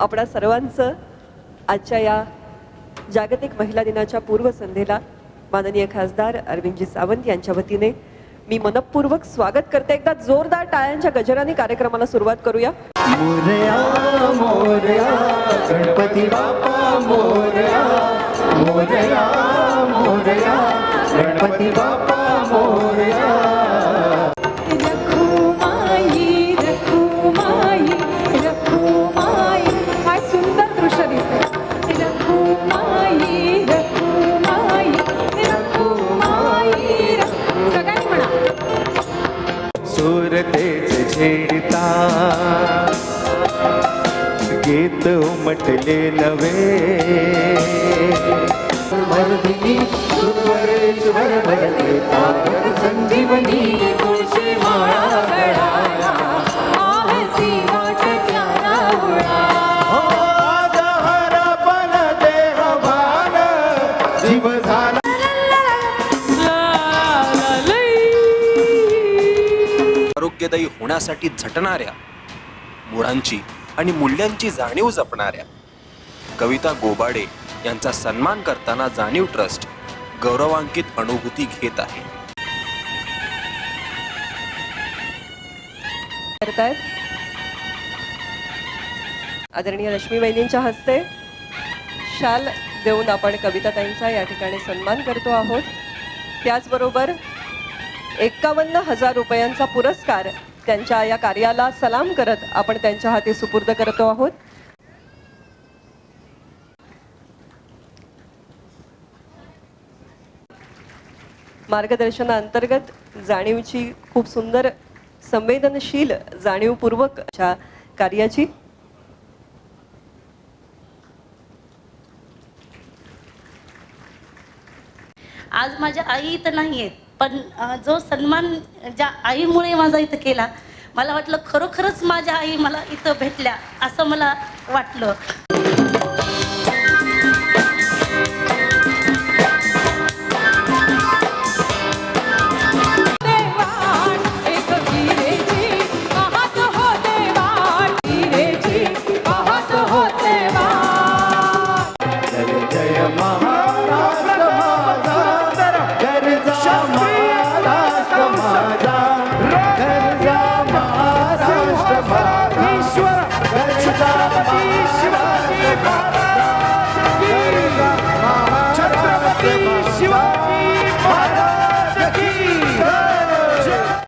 आपणा सर्वांचं आजच्या या जागतिक महिला दिनाच्या पूर्वसंध्येला माननीय खासदार अरविंदजी सावंत यांच्या वतीने मी मनपूर्वक स्वागत करते. एकदा जोरदार टाळ्यांच्या गजराने कार्यक्रमाला सुरुवात करूया. मोरया मोरया गणपती बाप्पा मोरया मोरया मोरया गणपती बाप्पा मोरया. सुरतेच झेडता गीत उमटले नवे मर्दिनी सुवरेश्वर भरते संजीवनी आरोग्यदायी होण्यासाठी झटणाऱ्या मुळांची आणि मूल्यांची जाणीव जपणाऱ्या. कविता गोबाडे यांचा सन्मान करताना जाणीव ट्रस्ट गौरवांकित अनुभूती घेत आहे. करतायत. आदरणीय रश्मी वहिनींच्या हस्ते शाल देऊन आपण कविताताईंचा या ठिकाणी सन्मान करतो आहोत. त्याचबरोबर एक्कावन्न हजार रुपयांचा पुरस्कार त्यांच्या या कार्याला सलाम करत आपण त्यांच्या हाती सुपूर्द करतो आहोत. मार्गदर्शनाअंतर्गत जाणीवची खूप सुंदर संवेदनशील जाणीवपूर्वक अशा कार्याची आज माझ्या आई इथं नाही आहेत पण जो सन्मान ज्या आईमुळे माझा इथं केला मला वाटलं खरोखरच माझ्या आई मला इथं भेटल्या असं मला वाटलं.